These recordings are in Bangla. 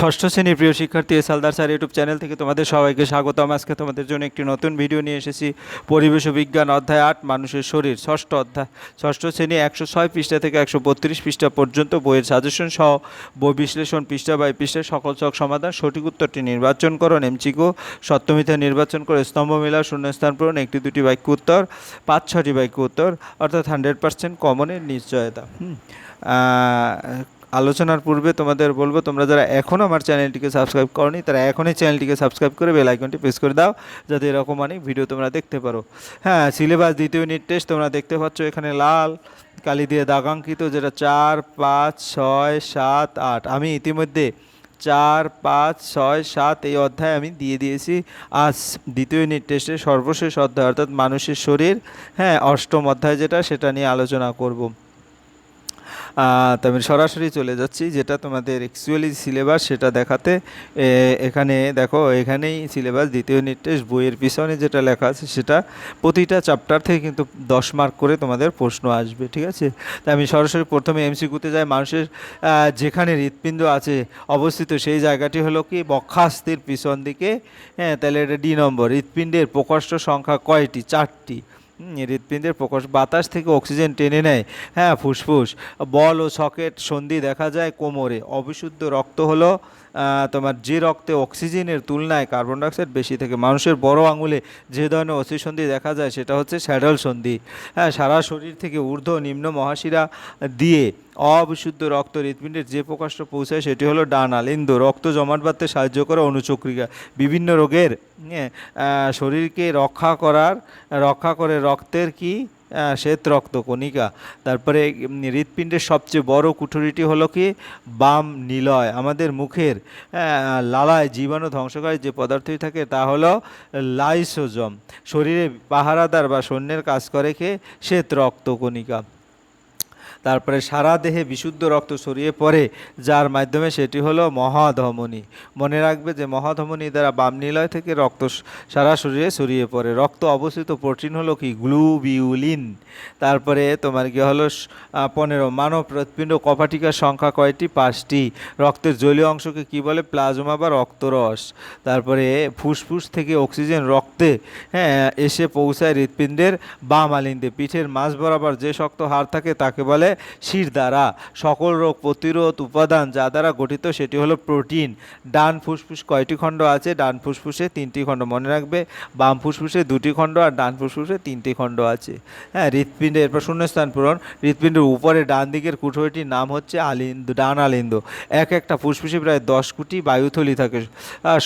ষষ্ঠ শ্রেণির প্রিয় শিক্ষার্থী S Haldar sir YouTube channel থেকে তোমাদের সবাইকে স্বাগতম। আজকে তোমাদের জন্য একটি নতুন ভিডিও নিয়ে এসেছি। পরিবেশ ও বিজ্ঞান অধ্যায় আট, মানুষের শরীর, ষষ্ঠ অধ্যায়। ষষ্ঠ শ্রেণি একশো ছয় পৃষ্ঠা থেকে একশো বত্রিশ পৃষ্ঠা পর্যন্ত বইয়ের সাজেশন সহ বই বিশ্লেষণ পৃষ্ঠা বাই পৃষ্ঠায় সকল চক সমাধান, সঠিক উত্তরটি নির্বাচন করো এমচিকো সত্যমিথ্যা নির্বাচন করে স্তম্ভ মেলা, শূন্যস্থান পূরণ, একটি দুটি বাক্য উত্তর, পাঁচ ছটি বাক্য উত্তর, অর্থাৎ হান্ড্রেড পার্সেন্ট কমনের নিশ্চয়তা। হুম। আলোচনার পূর্বে তোমাদের বলব, তোমরা যারা এখনও আমার চ্যানেলটিকে সাবস্ক্রাইব করনি, তারা এখনই চ্যানেলটিকে সাবস্ক্রাইব করে বেল আইকনটি প্রেস করে দাও, যাতে এরকম অনেক ভিডিও তোমরা দেখতে পারো। হ্যাঁ সিলেবাস দ্বিতীয় ইউনিট টেস্ট তোমরা দেখতে পাচ্ছ, এখানে লাল, কালি দিয়ে দাগাঙ্কিত যেটা চার, পাঁচ, ছয়, সাত, আট। আমি ইতিমধ্যে চার, পাঁচ, ছয়, সাত এই অধ্যায় আমি দিয়ে দিয়েছি। আজ দ্বিতীয় ইউনিট টেস্টের সর্বশেষ অধ্যায়, অর্থাৎ মানুষের শরীর হ্যাঁ অষ্টম অধ্যায় যেটা, সেটা নিয়ে আলোচনা করব। তো আমি সরাসরি চলে যাচ্ছি, যেটা তোমাদের অ্যাকচুয়ালি সিলেবাস সেটা দেখাতে। এখানে দেখো, এখানেই সিলেবাস দ্বিতীয় টেস্ট বইয়ের পিছনে যেটা লেখা আছে, সেটা প্রতিটা চ্যাপ্টার থেকে কিন্তু দশ মার্ক করে তোমাদের প্রশ্ন আসবে, ঠিক আছে? তাই আমি সরাসরি প্রথমে এমসিকিউতে যাই, মানুষের যেখানে হৃৎপিণ্ড আছে, অবস্থিত সেই জায়গাটি হলো কি? বক্ষাস্থির পিছন দিকে হ্যাঁ তাহলে এটা ডি নম্বর হৃৎপিণ্ডের প্রকষ্ট সংখ্যা কয়টি? চারটি। হৃৎপিণ্ডের প্রকোষ বাতাস থেকে অক্সিজেন টেনে নেয়। হ্যাঁ ফুসফুস, বল ও সকেট সন্ধি দেখা যায় কোমরে। অবিশুদ্ধ রক্ত হলো তোমার যে রক্তে অক্সিজেনের তুলনায় কার্বন ডাইঅক্সাইড বেশি থাকে মানুষের বড় আঙুলে যে ধরনের অস্থিসন্ধি দেখা যায় সেটা হচ্ছে স্যাডল সন্ধি। হ্যাঁ সারা শরীর থেকে ঊর্ধ্ব নিম্ন মহাশিরা দিয়ে অবিশুদ্ধ রক্ত হৃৎপিণ্ডের যে প্রকাশটা পৌঁছায় সেটি হলো ডান আলিন্দ রক্ত জমাট বাঁধতে সাহায্য করে অনুচক্রিকা। বিভিন্ন রোগের হ্যাঁ, শরীরকে রক্ষা করার রক্ষা করে রক্তের কি? শ্বেত রক্ত কণিকা। তারপরে হৃৎপিণ্ডের সবচেয়ে বড় কুঠুরিটি হলো কি? বাম নিলয়। আমাদের মুখের লালায় জীবাণু ধ্বংসকারী যে পদার্থই থাকে তা হলো লাইসোজম। শরীরে পাহারাদার বা সৈন্যের কাজ করে কে? শ্বেত রক্ত কণিকা। তারপরে সারা দেহে বিশুদ্ধ রক্ত ছড়িয়ে পড়ে, যার মাধ্যমে সেটি হলো মহাধমনী। মনে রাখবে যে মহাধমনী দ্বারা বাম নিলয় থেকে রক্ত সারা শরীরে ছড়িয়ে পড়ে। রক্ত অবস্থিত প্রোটিন হলো কি? গ্লুবিউলিন। তারপরে তোমার কি হলো পনেরো, মানব হৃৎপিণ্ড কপাটিকার সংখ্যা কয়টি? পাঁচটি। রক্তের জলীয় অংশকে কি বলে? প্লাজমা বা রক্তরস। তারপরে ফুসফুস থেকে অক্সিজেন রক্তে হ্যাঁ এসে পৌঁছায় হৃৎপিণ্ডের বাম আলিন্দে। পিঠের মাঝ বরাবর যে শক্ত হাড় থাকে তাকে বলে শির দ্বারা। সকল রোগ প্রতিরোধ উপাদান যা দ্বারা গঠিত, সেটি হলো প্রোটিন। ডান ফুসফুস কয়টি খণ্ড আছে? ডান ফুসফুসে তিনটি খণ্ড মনে রাখবে। বাম ফুসফুসে দুটি খণ্ড আর ডান ফুসফুসে তিনটি খণ্ড আছে। হ্যাঁ হৃৎপিণ্ডে এরপর শূন্যস্থান পূরণ। হৃৎপিণ্ডের উপরে ডান দিকের কুঠোরিটির নাম হচ্ছে আলিন্দ, ডান আলিন্দ। এক একটা ফুসফুসে প্রায় দশ কোটি বায়ুথলি থাকে।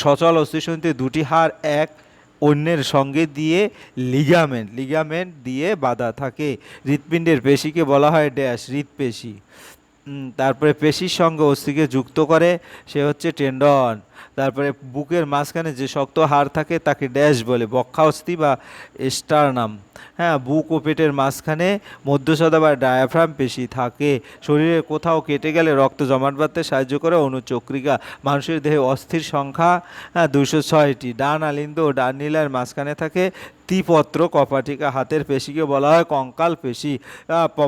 সচল অস্থিসন্ধিতে দুটি হাড়, এক অন্যের সঙ্গে দিয়ে লিগামেন্ট লিগামেন্ট দিয়ে বাঁধা থাকে। হৃৎপিণ্ডের পেশিকে বলা হয় ড্যাশ হৃৎপেশি তারপরে পেশির সঙ্গে অস্থিকে যুক্ত করে, সে হচ্ছে টেন্ডন তারপরে বুকের মাঝখানে যে শক্ত হাড় থাকে তাকে ড্যাশ বলে বক্ষাস্থি বা স্টারনাম। হ্যাঁ বুক ও পেটের মাঝখানে মধ্যসদা বা ডায়াফ্রাম পেশি থাকে। শরীরে কোথাও কেটে গেলে রক্ত জমাট বাঁধতে সাহায্য করে অনুচক্রিকা। মানুষের দেহে অস্থির সংখ্যা হ্যাঁ দুশো ছয়টি। ডান আলিন্দ ও ডান নীলার মাঝখানে থাকে ত্রিপত্র কপাটিকা, হাতের পেশিকে বলা হয় কঙ্কাল পেশি।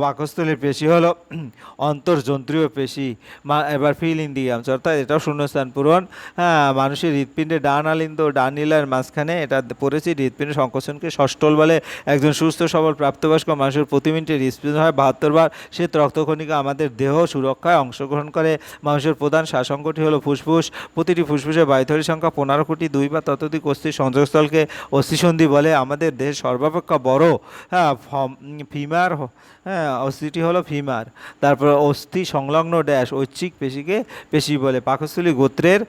পাকস্থলীর পেশি হলো অন্তর্যন্ত্রীয় পেশি। মা, এবার ফিল ইন দিয়ে অর্থাৎ এটাও শূন্যস্থান পূরণ। হ্যাঁ মানুষের হৃৎপিণ্ডে ডান আলিন্দ, ডান নীলার মাঝখানে এটা পড়েছি হৃৎপিণ্ডের সংকোচনকে ষষ্ঠল বলে একজন সুস্থ, সবল, প্রাপ্তবয়স্ক মানুষের প্রতি মিনিটে হৃৎপিণ্ড হয় বাহাত্তর বার। রক্তকণিকা আমাদের দেহ সুরক্ষায় অংশগ্রহণ করে। মানুষের প্রধান শ্বাসঙ্গটি হলো ফুসফুস। প্রতিটি ফুসফুসে বায়ুথলির সংখ্যা পনেরো কোটি দুই বা ততোধিক অস্থির সংযোগস্থলকে অস্থিসন্ধি বলে। আমাদের দেহের সর্বাপেক্ষা বড় হ্যাঁ ফম- ফিমার হ্যাঁ অস্থিটি হলো ফিমার তারপর অস্থি সংলগ্ন ড্যাশ ঐচ্ছিক পেশিকে, পেশি বলে। পাকস্থলী গোত্রের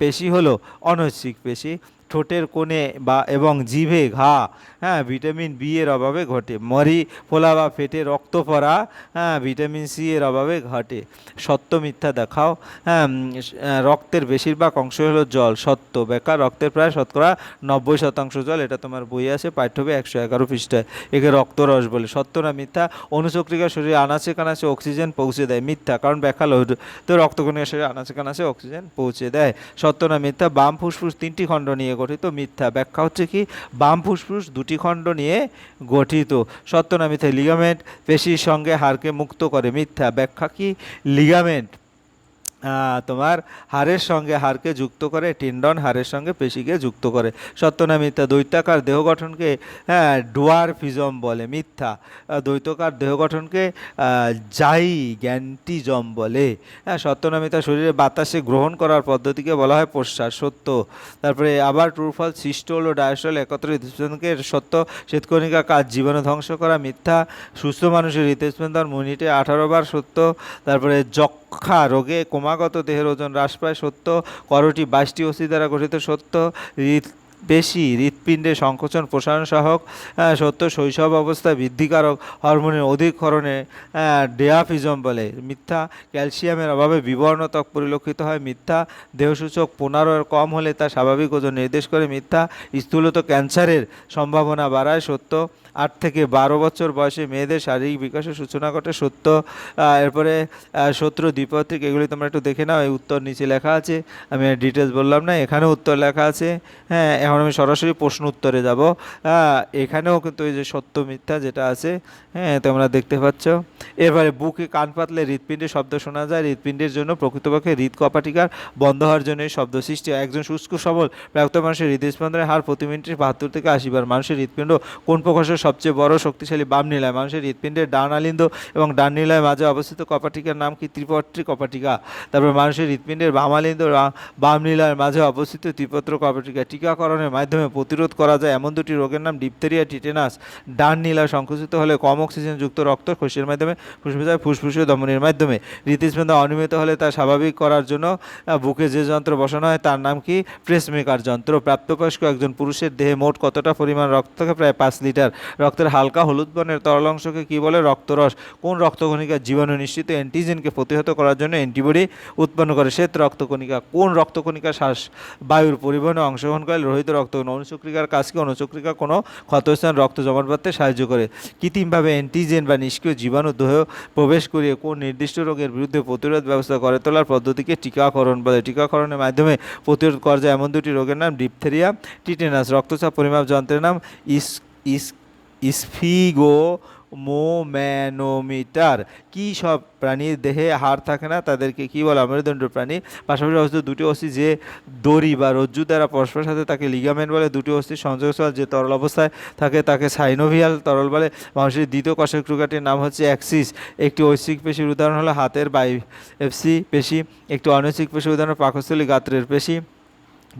পেশি হলো অনৈচ্ছিক পেশি। ঠোঁটের কোণে বা এবং জিভে ঘা হ্যাঁ ভিটামিন বি এর অভাবে ঘটে। মরি, ফোলা বা ফেটে রক্ত পড়া হ্যাঁ ভিটামিন সি এর অভাবে ঘটে। সত্য মিথ্যা দেখাও হ্যাঁ রক্তের বেশিরভাগ অংশ হলো জল, সত্য। বেকার রক্তের প্রায় শতকরা নব্বই শতাংশ জল, এটা তোমার বই আছে পাঠ্যবে একশো এগারো পৃষ্ঠায়। একে রক্তরস বলে। সত্য না মিথ্যা? অনুচক্রিকা শরীরে আনাচে কানাচে অক্সিজেন পৌঁছে দেয়। মিথ্যা, কারণ ব্যাখ্যা লোড। তো রক্তকণিকা শরীরে আনাচে কানাচে অক্সিজেন পৌঁছে দেয়। সত্য না মিথ্যা? বাম ফুসফুস তিনটি খণ্ড নিয়ে গঠিত মিথ্যা। ব্যাখ্যা হচ্ছে কি, বাম ফুসফুস দুটি খণ্ড নিয়ে গঠিত। সত্য না মিথ্যা লিগামেন্ট পেশির সঙ্গে হারকে মুক্ত করে মিথ্যা। ব্যাখ্যা কি, লিগামেন্ট তোমার হাড়ের সঙ্গে হাড়কে যুক্ত করে, টেন্ডন হাড়ের সঙ্গে পেশিকে যুক্ত করে। সত্য না মিথ্যা দৈত্যাকার দেহ গঠনকে হ্যাঁ ডুয়ারফিজম বলে, মিথ্যা। দ্বৈতকার দেহ গঠনকে জাই গ্যান্টিজম বলে। হ্যাঁ সত্য না মিথ্যা শরীরে বাতাসে গ্রহণ করার পদ্ধতিকে বলা হয় প্রশ্বাস সত্য। তারপরে আবার ট্রুফল সিস্টোল ও ডায়াস্টল একত্র হৃদস্পন্দনকে সত্য, শ্বেতকণিকা কাজ জীবনে ধ্বংস করা, মিথ্যা, সুস্থ মানুষের হৃদস্পন্দন মিনিটে আঠারো বার সত্য। তারপরে যক্ষা রোগে ক্রমাগত দেহের ওজন হ্রাস পায়, সত্য, করটি বাইশটি অস্থি দ্বারা গঠিত, সত্য পেশি, হৃৎপিণ্ডে সংকোচন প্রসারণ সহক সত্য, শৈশব অবস্থায় বৃদ্ধিকারক হরমোনের অধিক ক্ষরণে ডেয়াফিজম বলে। মিথ্যা, ক্যালসিয়ামের অভাবে বিবর্ণ ত্বক পরিলক্ষিত হয়। মিথ্যা, দেহসূচক পনেরো কম হলে তা স্বাভাবিক ওজন নির্দেশ করে। মিথ্যা, স্থূলত ক্যান্সারের সম্ভাবনা বাড়ায়। সত্য আট থেকে বারো বছর বয়সে মেয়েদের শারীরিক বিকাশের সূচনা ঘটে, সত্য এরপরে শত্রু দ্বিপত্রিক এগুলি তোমরা একটু দেখে নাও, এই উত্তর নিচে লেখা আছে। আমি ডিটেলস বললাম না, এখানেও উত্তর লেখা আছে। হ্যাঁ এখন আমি সরাসরি প্রশ্ন উত্তরে যাব। এখানেও কিন্তু এই যে সত্য মিথ্যা যেটা আছে হ্যাঁ তোমরা দেখতে পাচ্ছ। এবারে বুকে কান পাতলে হৃৎপিণ্ডের শব্দ শোনা যায়, হৃৎপিণ্ডের জন্য প্রকৃতপক্ষে হৃদ কপাটিকার বন্ধ হওয়ার জন্য এই শব্দ সৃষ্টি একজন শুষ্ক সবল, প্রাপ্ত মানুষের হৃদস্পন্দনের হার প্রতি মিনিটে বাহাত্তর থেকে আশি বার। মানুষের হৃৎপিণ্ড কোন প্রকাশের সবচেয়ে বড় শক্তিশালী বাম নীলায়। মানুষের হৃৎপিণ্ডের ডান আলিন্দ এবং ডান নীলায় মাঝে অবস্থিত কপাটিকার নাম কি? ত্রিপত্রী কপাটিকা। তারপর মানুষের হৃৎপিণ্ডের বাম আলিন্দ বাম নীলার মাঝে অবস্থিত ত্রিপত্র কপাটিকা। টিকাকরণের মাধ্যমে প্রতিরোধ করা যায় এমন দুটি রোগের নাম ডিপথেরিয়া টিটেনাস। ডান নীলা সংকুচিত হলে কম অক্সিজেন যুক্ত রক্ত কোষের মাধ্যমে ফুসফুসে ফুসফুসে দমনের মাধ্যমে। হৃদস্পন্দন অনিয়মিত হলে তা স্বাভাবিক করার জন্য বুকে যে যন্ত্র বসানো হয় তার নাম কি? প্রেসমেকার যন্ত্র। প্রাপ্তবয়স্ক একজন পুরুষের দেহে মোট কতটা পরিমাণ রক্ত থাকে প্রায় পাঁচ লিটার। রক্তের হালকা হলুদ বর্ণের তরল অংশকে কী বলে? রক্তরস। কোন রক্তকণিকার জীবাণু নিশ্চিত অ্যান্টিজেনকে প্রতিহত করার জন্য অ্যান্টিবডি উৎপন্ন করে? শ্বেত রক্তকণিকা। কোন রক্তকণিকা শ্বাস বায়ুর পরিবহনে অংশগ্রহণ করে? লোহিত রক্তকণ অনুচক্রিকার কাজকে অনুচক্রিকা কোনো ক্ষতস্থান রক্ত জমাট বাঁধতে সাহায্য করে? কৃত্রিমভাবে অ্যান্টিজেন বা নিষ্ক্রিয় জীবাণু দেহ প্রবেশ করিয়ে কোন নির্দিষ্ট রোগের বিরুদ্ধে প্রতিরোধ ব্যবস্থা করে তোলার পদ্ধতিকে টিকাকরণ বলে? টিকাকরণের মাধ্যমে প্রতিরোধ করা যায় এমন দুটি রোগের নাম ডিপথেরিয়া টিটেনাস রক্তচাপ পরিমাপ যন্ত্রের নাম ইস ইস স্ফিগো মোম্যানোমিটার। কি সব প্রাণীর দেহে হাড় থাকে না, তাদেরকে কি বলে? মেরুদণ্ড প্রাণী। পাশাপাশি অবস্থিত দুটি অস্থি, যে দড়ি বা রজ্জু দ্বারা পরস্পরের সাথে তাকে লিগামেন্ট বলে, দুটি অস্থির সংযোগস্থল, যে তরল অবস্থায় থাকে তাকে সাইনোভিয়াল তরল বলে। মানুষের দ্বিতীয় কষেক টুকাটির নাম হচ্ছে অ্যাক্সিস একটি ঐশ্বিক পেশির উদাহরণ হলো হাতের বাই এফসি পেশি, একটি অনৈচ্ছিক পেশির উদাহরণ পাকস্থলী গাত্রের পেশি।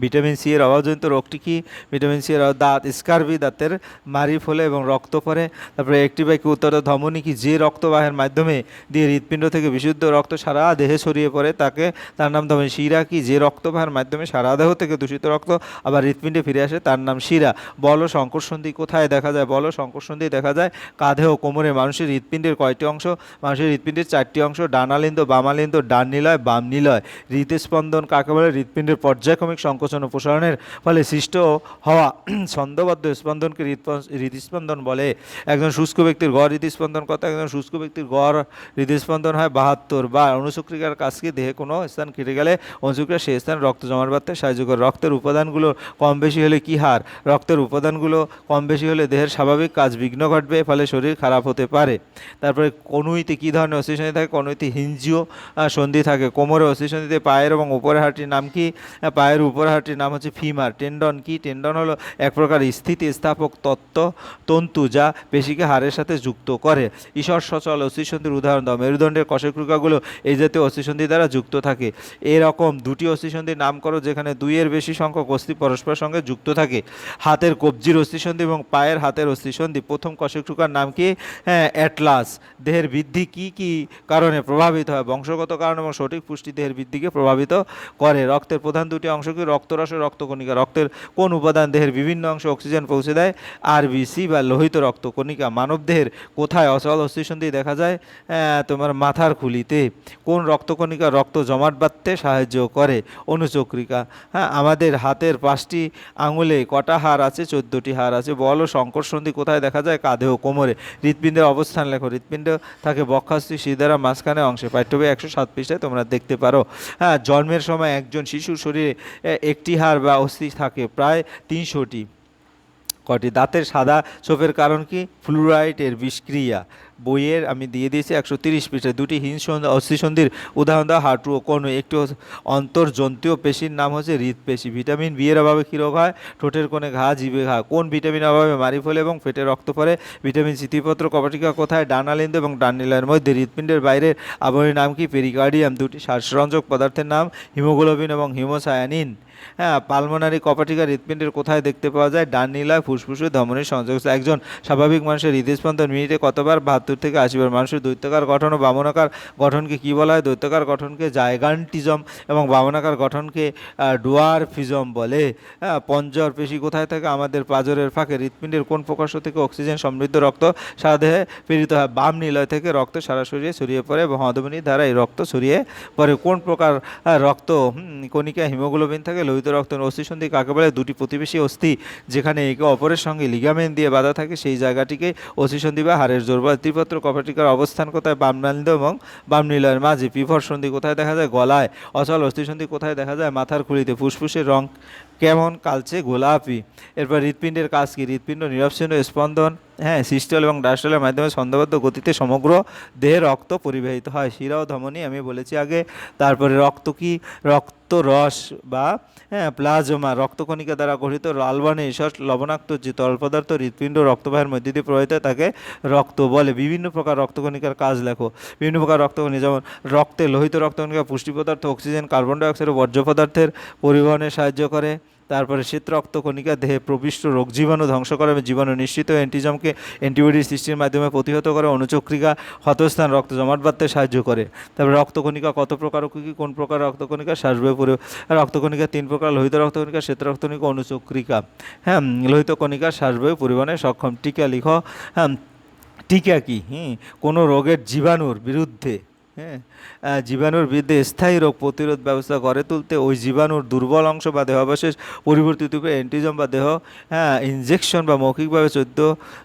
ভিটামিন সি এর অভাবজনিত রোগটি কি? ভিটামিন সি এর দাঁত স্কারবি, দাঁতের মারি ফলে এবং রক্ত পড়ে তারপরে একটি বাইকে উত্তর ধমনী কি যে রক্তবাহের মাধ্যমে দিয়ে হৃৎপিণ্ড থেকে বিশুদ্ধ রক্ত সারা দেহে ছড়িয়ে পড়ে, তাকে তার নাম ধমনী শিরা কি যে রক্তবাহের মাধ্যমে সারা দেহ থেকে দূষিত রক্ত আবার হৃৎপিণ্ডে ফিরে আসে, তার নাম শিরা। বল সংকর্ষণদি কোথায় দেখা যায়? বল সংকর্ষণদি দেখা যায় কাঁধে ও কোমরে। মানুষের হৃৎপিণ্ডের কয়টি অংশ? মানুষের হৃৎপিণ্ডের চারটি অংশ ডানালিন্দ বামালিন্দ ডান নিলয়, বাম নিলয়। হৃদস্পন্দন কাকে বলে? হৃৎপিণ্ডের পর্যায়ক্রমিক সংকোচন ও প্রসারণের ফলে সৃষ্ট হওয়া ছন্দবদ্ধ স্পন্দনকে হৃদস্পন্দন বলে। একজন শুষ্ক ব্যক্তির গড় হৃদস্পন্দন কত? একজন শুষ্ক ব্যক্তির গড় হৃদস্পন্দন হয় বাহাত্তর। বা অনুচক্রিকার কাজকে দেহে কোনো স্থান কেটে গেলে অনুচক্রিয়া সেই স্থানে রক্ত জমাট বাঁধতে সাহায্য করে। রক্তের উপাদানগুলো কম বেশি হলে কী হার? রক্তের উপাদানগুলো কম বেশি হলে দেহের স্বাভাবিক কাজ বিঘ্ন ঘটবে, ফলে শরীর খারাপ হতে পারে। তারপরে কনুইতে কী ধরনের অস্থিসন্ধি থাকে? কনুইতে হিঞ্জিও সন্ধি থাকে। কোমরে অস্থিসন্ধিতে পায়ের এবং উপরের হাড়টির নাম কি? পায়ের উপরের হাড়টির নাম হচ্ছে ফিমার। টেন্ডন কি? টেন্ডন হলো এক প্রকার স্থিতি স্থাপক তত্ত্ব, তন্তু যা পেশিকে হাড়ের সাথে যুক্ত করে। ঈশ্বর সচল অস্থিসন্ধির উদাহরণ দাও। মেরুদণ্ডের কশেকৃকাগুলো এই জাতীয় অস্থিসন্ধি দ্বারা যুক্ত থাকে। এরকম দুটি অস্থিসন্ধির নাম করো যেখানে দুইয়ের বেশি সংখ্যক অস্থি পরস্পর সঙ্গে যুক্ত থাকে। হাতের কবজির অস্থিসন্ধি এবং পায়ের হাতের অস্থিসন্ধি। প্রথম কশেকটুকার নাম কি? হ্যাঁ অ্যাটলাস। দেহের বৃদ্ধি কি কি কারণে প্রভাবিত হয়? বংশগত কারণ এবং সঠিক পুষ্টি দেহের বৃদ্ধিকে প্রভাবিত করে। রক্তের প্রধান দুটি অংশ কি? রক্তরস রক্তকণিকা, রক্তের কোন উপাদান দেহের বিভিন্ন অংশে অক্সিজেন পৌঁছে দেয়? আরবিসি বা লোহিত রক্তকণিকা, মানব দেহের কোথায় অচল অস্থিসন্ধি দেখা যায়? তোমার মাথার খুলিতে। কোন রক্তকণিকা রক্ত জমাট বাঁধতে সাহায্য করে? অনুচক্রিকা। হ্যাঁ আমাদের হাতের পাঁচটি আঙুলে কটা হাড় আছে? চোদ্দোটি হাড় আছে। বল ও সন্ধি কোথায় দেখা যায়? কাঁধে ও কোমরে। হৃৎপিণ্ডের অবস্থান লেখো। হৃৎপিণ্ড থাকে বক্ষাস্থি সিদারা মাঝখানে অংশে। পাঠ্য বই একশো সাত পৃষ্ঠায় তোমরা দেখতে পারো। হ্যাঁ জন্মের সময় একজন শিশুর শরীরে একটি হাড় বা অস্থি থাকে প্রায় তিনশোটি। কটি দাঁতের সাদা ছোপের কারণ কি? ফ্লুরাইটের বিষক্রিয়া। বইয়ের আমি দিয়ে দিয়েছি একশো তিরিশ পৃষ্ঠায় দুটি হিন অস্থিসন্ধির উদাহরণ দেওয়া হাঁটু ও কোন একটি অন্তর্জন্তীয় পেশির নাম হচ্ছে হৃদপেশি ভিটামিন বি এর অভাবে কী রোগ হয়? ঠোঁটের কোণে ঘা, জিভে ঘা। কোন ভিটামিন অভাবে মারি ফলে এবং ফেটে রক্ত পড়ে? ভিটামিন সিতিপত্র কপাটিকা কোথায়? ডানালিন্দ এবং ডাননিলার মধ্যে হৃৎপিণ্ডের বাইরের আবরণীর নাম কি? পেরিকার্ডিয়াম। দুটি শ্বাসরঞ্জক পদার্থের নাম হিমোগ্লোবিন এবং হিমোসায়ানিন। হ্যাঁ পালমোনারি কপাটিকা হৃৎপিণ্ডের কোথায় দেখতে পাওয়া যায়? ডান নীলায় ফুসফুসে ধমনির সংযোগ একজন স্বাভাবিক মানুষের হৃদস্পন্দন মিনিটে কতবার? বাহাত্তর থেকে আশি বার। মানুষের দৈত্যাকার গঠন ও বামনাকার গঠনকে কী বলা হয়? দৈত্যাকার গঠনকে জায়গান্টিজম এবং বামনাকার গঠনকে ডুয়ারফিজম বলে। হ্যাঁ পঞ্জর পেশি কোথায় থাকে? আমাদের পাজরের ফাঁকে। হৃৎপিণ্ডের কোন প্রকাশ্য থেকে অক্সিজেন সমৃদ্ধ রক্ত সারা দেহে প্রেরিত হয়? বাম নিলয় থেকে রক্ত সারা শরীরে ছড়িয়ে পড়ে এবং হদমনির দ্বারা এই রক্ত ছড়িয়ে পড়ে। কোন প্রকার রক্ত কণিকা হিমোগ্লোবিন থাকে? লোহিত রক্ত অস্থিসন্ধি কাকে বলে? দুটি প্রতিবেশী অস্থি যেখানে একে অপরের সঙ্গে লিগামেন্ট দিয়ে বাঁধা থাকে, সেই জায়গাটিকে অস্থিসন্ধি বা হাড়ের জোর বা ত্রিপত্র কপাটিকার অবস্থান কোথায়? বাম নালিন্দ এবং বাম নিলয়ের মাঝে। পিভর সন্ধি কোথায় দেখা যায়? গলায়। অচল অস্থিসন্ধি কোথায় দেখা যায়? মাথার খুলিতে। ফুসফুসের রং কেমন? কালচে গোলাপি। এরপর হৃৎপিণ্ডের কাজ কি? হৃৎপিণ্ড নিরবচ্ছিন্ন স্পন্দন। হ্যাঁ সিস্টল এবং ডাস্টলের মাধ্যমে ছন্দবদ্ধ গতিতে সমগ্র দেহে রক্ত পরিবাহিত হয়। শিরা ও ধমনী, আমি বলেছি আগে। তারপরে রক্ত কি? রক্ত রস বা হ্যাঁ প্লাজমা, রক্তকণিকা দ্বারা গঠিত লালবানে এসব লবণাক্ত যে তরল পদার্থ হৃৎপিণ্ড রক্তবাহের মধ্যে দিয়ে প্রবাহিত তাকে রক্ত বলে। বিভিন্ন প্রকার রক্তকণিকার কাজ লেখো। বিভিন্ন প্রকার রক্তকণিকা, যেমন রক্তে লোহিত রক্তকণিকা পুষ্টি পদার্থ, অক্সিজেন, কার্বন ডাইঅক্সাইড ও বর্জ্য পদার্থের পরিবহনে সাহায্য করে। তারপরে শ্বেত রক্তকণিকা দেহে প্রবিষ্ট রোগ জীবাণু ধ্বংস করে এবং জীবাণু নিশ্চিত অ্যান্টিজমকে অ্যান্টিবডি সৃষ্টির মাধ্যমে প্রতিহত করে, অনুচক্রিকা ক্ষতস্থান রক্ত জমাট বাঁধতে সাহায্য করে। তারপরে রক্তকণিকা, কত প্রকার কী কোন প্রকার রক্তকণিকা শ্বাসবায়ু পরি রক্তকণিকা, তিন প্রকার, লোহিত রক্তকণিকা শ্বেত রক্তকণিকা অনুচক্রিকা। হ্যাঁ লোহিত কণিকা শ্বাসবায়ু পরিবহনে সক্ষম। টিকা লিখ। হ্যাঁ টিকা কি? হুম, কোনো রোগের জীবাণুর বিরুদ্ধে হ্যাঁ। জীবাণুর বিরুদ্ধে স্থায়ী রোগ প্রতিরোধ ব্যবস্থা গড়ে তুলতে ওই জীবাণুর দুর্বল অংশ বা দেহাবশেষ পরিবর্তিত রূপে অ্যান্টিজম বা দেহ হ্যাঁ ইনজেকশন বা মৌখিকভাবে চোদ্দ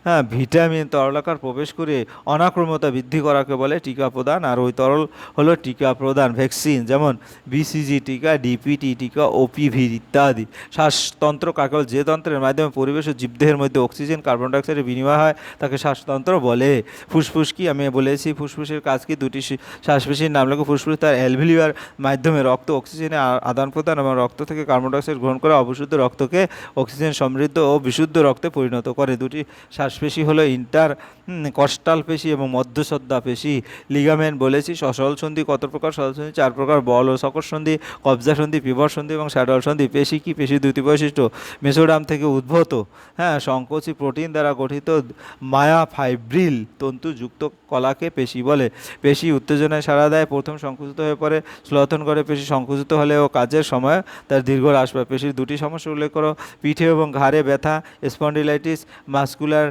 হ্যাঁ ভিটামিন তরলাকার প্রবেশ করে অনাক্রমতা বৃদ্ধি করাকে বলে টিকা প্রদান। আর ওই তরল হলো টিকা প্রদান ভ্যাকসিন যেমন বিসিজি টিকা ডিপিটি টিকা ওপিভি ইত্যাদি। শ্বাসতন্ত্র কাকল যে তন্ত্রের মাধ্যমে পরিবেশ ও জীবদেহের মধ্যে অক্সিজেন কার্বন ডাইঅক্সাইডের বিনিময় হয়, তাকে শ্বাসতন্ত্র বলে। ফুসফুস কি? আমি বলেছি, ফুসফুসের কাজ কি? দুটি শ্বাসপেশির নাম লেখো ফুসফুস তার অ্যালভিলিয়ার মাধ্যমে রক্ত, অক্সিজেনে আ- আদান প্রদান এবং রক্ত থেকে কার্বন ডাইঅক্সাইড গ্রহণ করে অবিশুদ্ধ রক্তকে অক্সিজেন সমৃদ্ধ ও বিশুদ্ধ রক্তে পরিণত করে। দুটি শ্বাসপেশি হলো ইন্টার কস্টাল পেশি এবং মধ্যসদ্ধা পেশি। লিগামেন্ট বলেছি সসল সন্ধি কত প্রকার? সরল সন্ধি চার প্রকার, বল ও সকর সন্ধি, কবজা সন্ধি পিভর সন্ধি এবং স্যাডল সন্ধি। পেশি কি? পেশি দুটি বৈশিষ্ট্য। মেসোডাম থেকে উদ্ভূত হ্যাঁ সংকোচী প্রোটিন দ্বারা গঠিত মায়া ফাইব্রিল তন্তুযুক্ত কলাকে পেশি বলে। পেশি উত্তেজনায় সাড়া দেয়। প্রথম সংকুচিত হয়ে পড়ে, স্লথন করে পেশি সংকুচিত হলে ও কাজের সময় তার দীর্ঘ হ্রাস পায়। পেশির দুটি সমস্যা উল্লেখ করো, পিঠে এবং ঘাড়ে ব্যথা, স্পন্ডিলাইটিস, মাস্কুলার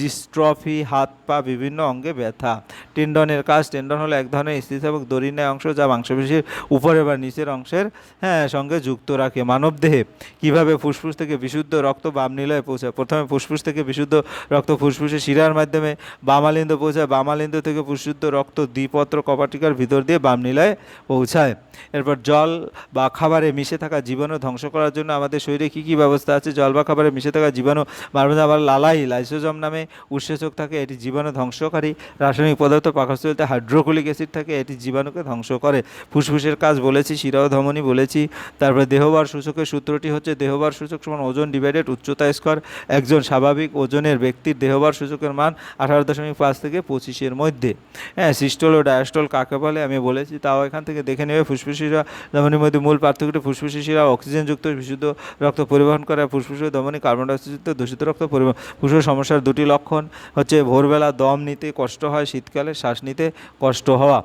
ডিস্ট্রফি, হাত পা, বিভিন্ন অঙ্গে ব্যথা। টেন্ডনের কাজ, টেন্ডন হলো এক ধরনের স্থিতিস্থাপক দড়ির ন্যায় অংশ যা মাংসপেশির উপরে বা নিচের অংশের হ্যাঁ সঙ্গে যুক্ত রাখে। মানবদেহে কীভাবে ফুসফুস থেকে বিশুদ্ধ রক্ত বাম নিলয়ে পৌঁছায়? প্রথমে ফুসফুস থেকে বিশুদ্ধ রক্ত ফুসফুসে শিরার মাধ্যমে বামালিন্দ পৌঁছায়। বামালিন্দ থেকে বিশুদ্ধ রক্ত দ্বিপত্র কপাটিকার ভিতর দিয়ে বাম নিলয়ে পৌঁছায়। এরপর জল বা খাবারে মিশে থাকা জীবাণু ধ্বংস করার জন্য আমাদের শরীরে কী কী ব্যবস্থা আছে? জল বা খাবারে মিশে থাকা জীবাণু মারমধ্যে আবার লালাই, লাইসোজম নামে উৎসেচক থাকে, এটি জীবাণু ধ্বংসকারী। রাসায়নিক পদার্থ পাকস্থলিতে হাইড্রোক্লিক অ্যাসিড থাকে, এটি জীবাণুকে ধ্বংস করে। ফুসফুসের কাজ বলেছি শিরা ধমনী বলেছি। তারপরে দেহবার সূচকের সূত্রটি হচ্ছে দেহবার সূচক সমান ওজন ডিভাইডেড উচ্চতা স্কোয়ার একজন স্বাভাবিক ওজনের ব্যক্তির দেহবার সূচকের মান আঠারো দশমিক পাঁচ থেকে পঁচিশের মধ্যে। হ্যাঁ সিস্টল ডায়াস্টল কাকে বলে, আমি বলেছি, তাও এখান থেকে দেখে নেবে ফুসফুসিরা ধমনির মধ্যে মূল পার্থক্যটি ফুসফুসিরা অক্সিজেনযুক্ত বিশুদ্ধ রক্ত পরিবহন করে ফুসফুস ধমনী কার্বন ডাইঅক্সাইডযুক্ত দূষিত রক্ত পরিবহন। ফুসফুস সমস্যার দুটি লক্ষণ হচ্ছে ভোরবেলা দম নিতে কষ্ট হয়, শীতকালে শ্বাস নিতে কষ্ট হওয়া।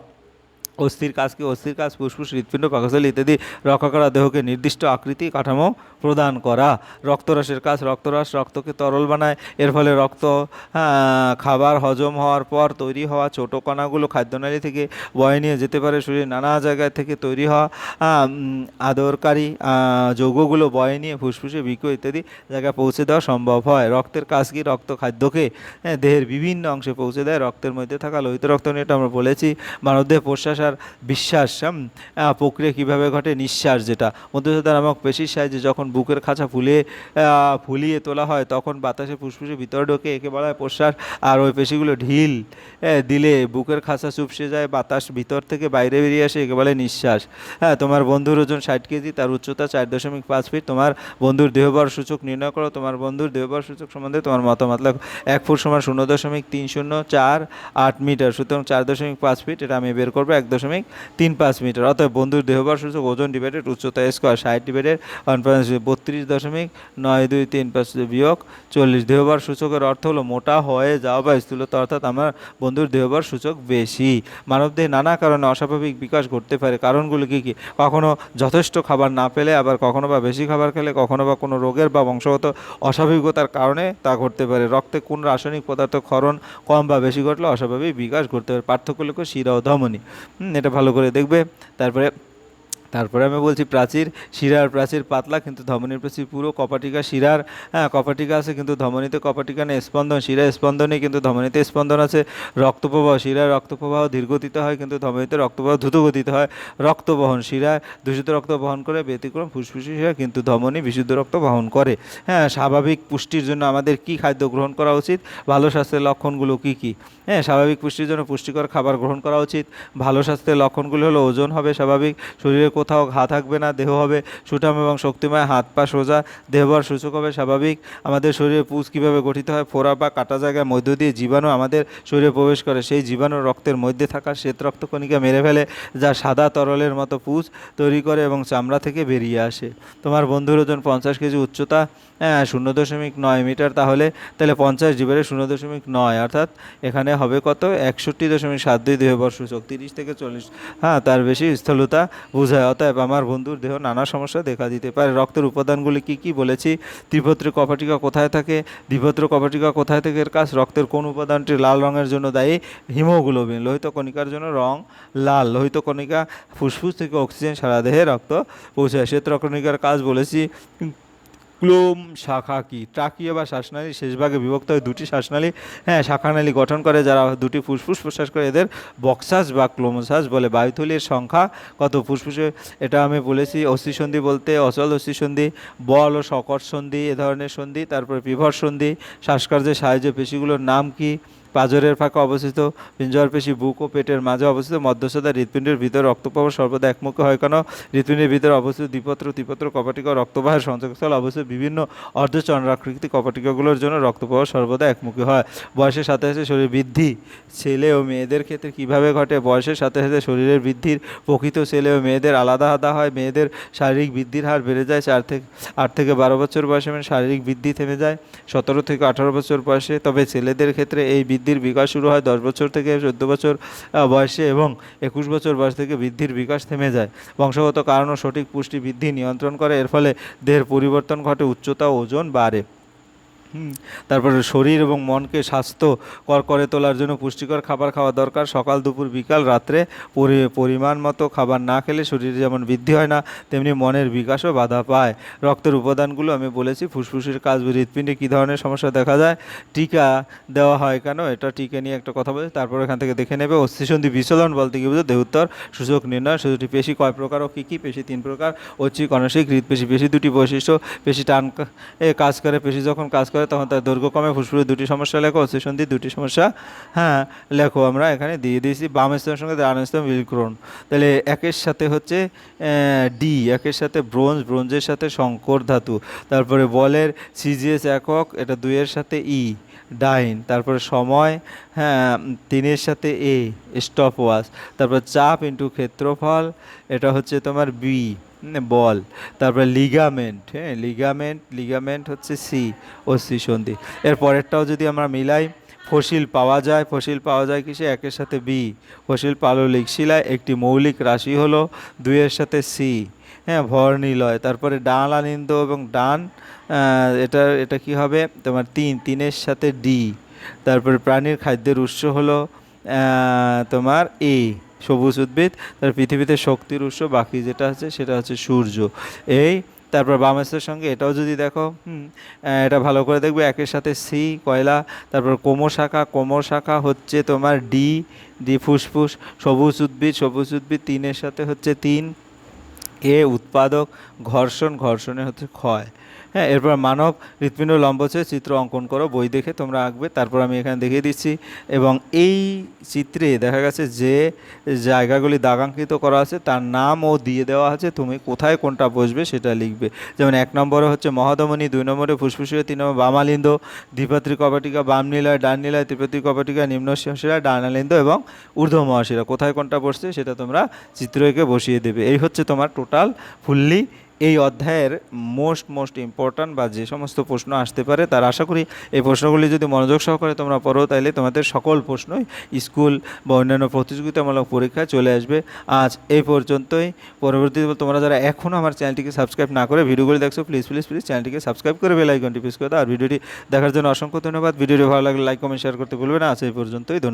অস্থির কাজকে অস্থির কাজ ফুসফুস হৃৎপিণ্ড পাকস্থলী ইত্যাদি রক্ষা করা দেহকে নির্দিষ্ট আকৃতি কাঠামো প্রদান করা। রক্তরসের কাজ রক্তরস রক্তকে তরল বানায়। এর ফলে রক্ত খাবার হজম হওয়ার পর তৈরি হওয়া ছোটো কণাগুলো খাদ্যনালী থেকে বয়ে নিয়ে যেতে পারে। শরীরে নানা জায়গায় থেকে তৈরি হওয়া আদরকারী যৌগগুলো বয়ে নিয়ে ফুসফুসে বৃক্ষ ইত্যাদি জায়গায় পৌঁছে দেওয়া সম্ভব হয়। রক্তের কাজ কি? রক্ত খাদ্যকে হ্যাঁ, দেহের বিভিন্ন অংশে পৌঁছে দেয়। রক্তের মধ্যে থাকা লোহিত রক্ত নিয়ে এটা আমরা বলেছি। মানবদেহে প্রশ্বাস আর বিশ্বাস প্রক্রিয়া কীভাবে ঘটে? নিঃশ্বাস যেটা। মধ্যস্থতা নামক পেশির সাহায্যে যখন বুকের খাঁচা আহ, ফুলিয়ে তোলা হয় তখন বাতাসে ফুসফুসে ভিতরে ঢোকে একে বলা হয় প্রশ্বাস আর ওই পেশিগুলো ঢিল দিলে বুকের খাঁচা চুপসে যায় বাতাস ভিতর থেকে বাইরে বেরিয়ে আসে একে বলে নিঃশ্বাস। হ্যাঁ তোমার বন্ধুর ওজন ষাট কেজি তার উচ্চতা চার দশমিক পাঁচ ফিট তোমার বন্ধুর দেহবর সূচক নির্ণয় করো তোমার বন্ধুর দেহবর সূচক সম্বন্ধে তোমার মতামত এক ফুট সমান শূন্য দশমিক তিন শূন্য চার আট মিটার সুতরাং চার দশমিক পাঁচ ফিট এটা আমি বের করব এক দশমিক তিন পাঁচ মিটার। অর্থাৎ বন্ধুর দেহবার সূচক, ওজন ডিভাইডেড, উচ্চতা স্কোয়ার ষাট ডিভাইডেড ওয়ান পয়েন্ট বত্রিশ দশমিক নয় দুই তিন পাঁচ বিয়োগ চল্লিশ। দেহবার সূচকের অর্থ হলো মোটা হয়ে যাওয়া বা স্থূলতা, অর্থাৎ আমার বন্ধুর দেহবার সূচক বেশি। মানবদেহে নানা কারণে অস্বাভাবিক বিকাশ ঘটতে পারে। কারণগুলো কী কী? কখনো যথেষ্ট খাবার না পেলে, আবার কখনো বা বেশি খাবার খেলে, কখনো বা কোনো রোগের বা বংশগত অস্বাভাবিকতার কারণে তা ঘটতে পারে। রক্তে কোন রাসায়নিক পদার্থ ক্ষরণ কম বা বেশি ঘটলে অস্বাভাবিক বিকাশ ঘটতে পারে। পার্থক্য লেখো শিরা ও ধমনী। এটা ভালো করে দেখবে। তারপরে তারপরে আমি বলছি প্রাচীর শিরার প্রাচীর পাতলা কিন্তু ধমনীর প্রাচীর পুরো, কপাটিকা শিরার হ্যাঁ কপাটিকা আছে কিন্তু ধমনীতে কপাটিকা নেই, স্পন্দন, শিরা স্পন্দনে কিন্তু ধমনীতে স্পন্দন আছে, রক্তপ্রবাহ, শিরায় রক্তপ্রবাহ ধীরগতিতে হয় কিন্তু ধমনীতে রক্তপ্রবাহ দ্রুতগতিতে হয়, রক্তবহন শিরায়, দূষিত রক্ত বহন করে, ব্যতিক্রম ফুসফুসি শিরা কিন্তু ধমনী বিশুদ্ধ রক্ত বহন করে। হ্যাঁ স্বাভাবিক পুষ্টির জন্য আমাদের কি খাদ্য গ্রহণ করা উচিত, ভালো স্বাস্থ্যের লক্ষণগুলো কি কি? হ্যাঁ স্বাভাবিক পুষ্টির জন্য পুষ্টিকর খাবার গ্রহণ করা উচিত, ভালো স্বাস্থ্যের লক্ষণগুলো হলো ওজন হবে স্বাভাবিক, শরীরে কোথাও ঘা থাকবে না, দেহ হবে সুঠাম এবং শক্তিময়, হাত পা সোজা দেহবর সূচক হবে স্বাভাবিক। আমাদের শরীরে পুষ কীভাবে গঠিত হয়? ফোড়া বা কাটা জায়গার মধ্য দিয়ে জীবাণু আমাদের শরীরে প্রবেশ করে। সেই জীবাণু রক্তের মধ্যে থাকা শ্বেত রক্তকণিকা মেরে ফেলে, যা সাদা তরলের মতো পুষ তৈরি করে এবং চামড়া থেকে বেরিয়ে আসে। তোমার বন্ধুর ওজন পঞ্চাশ কেজি উচ্চতা হ্যাঁ শূন্য দশমিক নয় মিটার তাহলে তাহলে পঞ্চাশ ডিভাইডে শূন্য দশমিক নয়, অর্থাৎ এখানে হবে কত? একষট্টি দশমিক সাত দুই দেহবর সূচক, তিরিশ থেকে চল্লিশ। হ্যাঁ তার বেশি স্থূলতা বোঝায়। অতএব আমার বন্ধুর দেহ নানা সমস্যা দেখা দিতে পারে। রক্তের উপাদানগুলি কি কি বলেছি? ত্রিভত্র কপাটিকা কোথায় থাকে? দ্বিভত্র কপাটিকা কোথায় থেকে এর কাজ? রক্তের কোন উপাদানটি লাল রঙের জন্য দায়ী? হিমোগ্লোবিন, লোহিত কণিকার জন্য রং লাল। লোহিত কণিকা ফুসফুস থেকে অক্সিজেন সারা দেহে রক্ত পৌঁছায়। শ্বেত কণিকার কাজ বলেছি। ক্লোম শাখা কি? ট্রাকিয়া বা শ্বাসনালী? শেষভাগে বিভক্ত হয় দুটি শ্বাসনালী হ্যাঁ শাখানালী গঠন করে, যারা দুটি ফুসফুস প্রশ্বাস করে, এদের বক্সাস বা ক্লোমসাস বলে বায়ুথলির সংখ্যা কত ফুসফুসে? এটা আমি বলেছি অস্থিসন্ধি বলতে অচল অস্থিসন্ধি বল ও সকট সন্ধি, এ ধরনের সন্ধি, তারপরে বিভর সন্ধি, শ্বাসকার্যের সাহায্য পেশিগুলোর নাম কি? পাজরের ফাঁকা অবস্থিত, পিঞ্জর পেশি, বুক ও পেটের মাঝে অবস্থিত, মধ্যস্থতা হৃৎপিণ্ডের ভিতর রক্তপ্রবাহ সর্বদা একমুখী হয় কেন? হৃৎপিণ্ডের ভিতরে অবস্থিত দ্বিপত্র, ত্রিপত্র, কপাটিকা রক্তবাহের সঞ্চয়স্থল অবস্থিত বিভিন্ন অর্ধচন্দ্রাকৃতি কপাটিকাগুলোর জন্য রক্তপ্রবাহ সর্বদা একমুখী হয়। বয়সের সাথে সাথে শরীর বৃদ্ধি। ছেলে ও মেয়েদের ক্ষেত্রে কীভাবে ঘটে? বয়সের সাথে সাথে শরীরের বৃদ্ধির প্রকৃত ছেলে ও মেয়েদের আলাদা আলাদা হয়। মেয়েদের শারীরিক বৃদ্ধির হার বেড়ে যায় চার থেকে আট থেকে বারো বছর বয়সে মানে শারীরিক বৃদ্ধি থেমে যায় সতেরো থেকে আঠারো বছর বয়সে। তবে ছেলেদের ক্ষেত্রে এই বৃদ্ধির বিকাশ শুরু হয় দশ বছর থেকে চোদ্দ বছর বয়সে এবং একুশ বছর বয়স থেকে বৃদ্ধির বিকাশ থেমে যায়। বংশগত কারণ ও সঠিক পুষ্টি বৃদ্ধি নিয়ন্ত্রণ করে, এর ফলে দেহের পরিবর্তন ঘটে, উচ্চতা ওজন বাড়ে। তারপরে শরীর এবং মনকে স্বাস্থ্যকর করে তোলার জন্য পুষ্টিকর খাবার খাওয়া দরকার। সকাল, দুপুর, বিকাল, রাত্রে পরি- পরিমাণ মতো খাবার না খেলে শরীরে যেমন বৃদ্ধি হয় না, তেমনি মনের বিকাশও বাধা পায়। রক্তের উপাদানগুলো আমি বলেছি, ফুসফুসের কাজ, হৃৎপিণ্ডে কী ধরনের সমস্যা দেখা যায়, টিকা দেওয়া হয় কেন? এটা টিকা নিয়ে একটা কথা বলছি, তারপর এখান থেকে দেখে নেবে। অস্থিসন্ধি বিচলন বলতে কি বুঝো? দেহুত্তর সূচক নির্ণয়, সূচকটি পেশি কয় প্রকার ও কী কী? পেশি তিন প্রকার, ঐচ্ছিক, অনৈচ্ছিক হৃদপেশি পেশি দুটি বৈশিষ্ট্য, পেশি টান কাজ করে, পেশি যখন কাজ করে তখন তার দৈর্ঘ্য কমে, ফুসফুসের দুটি সমস্যা লেখো, অস্থিসন্ধি দুটি সমস্যা। হ্যাঁ লেখো আমরা এখানে, দিয়ে দিয়েছি বাম স্তরের সঙ্গে ডান স্তর মিলক্রোন তাহলে একের সাথে হচ্ছে ডি, একের সাথে ব্রোঞ্জ, ব্রোঞ্জের সাথে শঙ্কর ধাতু। তারপরে বলের সিজিএস একক, এটা দুইয়ের সাথে ই, ডাইন। তারপরে সময় হ্যাঁ তিনের সাথে এ স্টপ ওয়াশ তারপর চাপ ইন্টু ক্ষেত্রফল, এটা হচ্ছে তোমার বি। বল, তারপরে লিগামেন্ট হ্যাঁ লিগামেন্ট লিগামেন্ট হচ্ছে সি ও সি সন্ধি। এর পরেরটাও যদি আমরা মিলাই, ফসিল পাওয়া যায়, ফসিল পাওয়া যায় কিসে? একের সাথে বি ফসিল পাললিক শিলায় একটি মৌলিক রাশি হলো দুইয়ের সাথে সি হ্যাঁ ভর নিলয়। তারপরে ডান আনিন্দ এবং ডান এটা এটা কি হবে? তোমার তিন, তিনের সাথে ডি তারপরে প্রাণীর খাদ্যের উৎস হলো তোমার এ সবুজ উদ্ভিদ, তার পৃথিবীতে শক্তির উৎস, বাকি যেটা আছে সেটা হচ্ছে সূর্য। এই, তারপর বামেশ্বর সঙ্গে এটাও যদি দেখো এটা ভালো করে দেখবে, একের সাথে সি কয়লা, তারপর কোমর শাখা কোমর শাখা হচ্ছে তোমার ডি ডি ফুসফুস, সবুজ উদ্ভিদ সবুজ উদ্ভিদ তিনের সাথে হচ্ছে তিন, এ উৎপাদক, ঘর্ষণ, ঘর্ষণে হচ্ছে ক্ষয়। হ্যাঁ এরপর মানব, হৃৎপিণ্ড লম্বছে চিত্র অঙ্কন করো, বই দেখে তোমরা আঁকবে। তারপর আমি এখানে দেখিয়ে দিচ্ছি। এবং এই চিত্রে দেখা গেছে যে জায়গাগুলি দাগাঙ্কিত করা আছে, তার নামও দিয়ে দেওয়া আছে। তুমি কোথায় কোনটা বসবে সেটা লিখবে। যেমন এক নম্বরে হচ্ছে মহাধমনী, দুই নম্বরে ফুসফুসীয়, তিন নম্বর বামালিন্দ দ্বিপাত্রিক কপাটিকা বাম নীলায় ডান নীলায় ত্রিপাত্রিক কপাটিকা, নিম্ন শিরা ডানালিন্দ এবং ঊর্ধ্ব মহাশিরা কোথায় কোনটা বসছে সেটা তোমরা চিত্র এঁকে বসিয়ে দেবে। এই হচ্ছে তোমার টোটাল ফুললি এই অধ্যায়ের মোস্ট মোস্ট ইম্পর্ট্যান্ট বা যে সমস্ত প্রশ্ন আসতে পারে, তার আশা করি এই প্রশ্নগুলি যদি মনোযোগ সহকারে তোমরা পড়ো তাহলে তোমাদের সকল প্রশ্নই স্কুল বা অন্যান্য প্রতিযোগিতামূলক পরীক্ষায় চলে আসবে। আজ এই পর্যন্তই। পরবর্তীতে তোমরা যারা এখনও আমার চ্যানেলটিকে সাবস্ক্রাইব না করে ভিডিওগুলি দেখছ প্লিজ প্লিজ প্লিজ চ্যানেলটিকে সাবস্ক্রাইব করে বেল আইকনটি প্রেস করে দাও। আর ভিডিওটি দেখার জন্য অসংখ্য ধন্যবাদ। ভিডিওটি ভালো লাগলে লাইক কমেন্ট শেয়ার করতে ভুলবে না। আজ এই পর্যন্তই। ধন্যবাদ।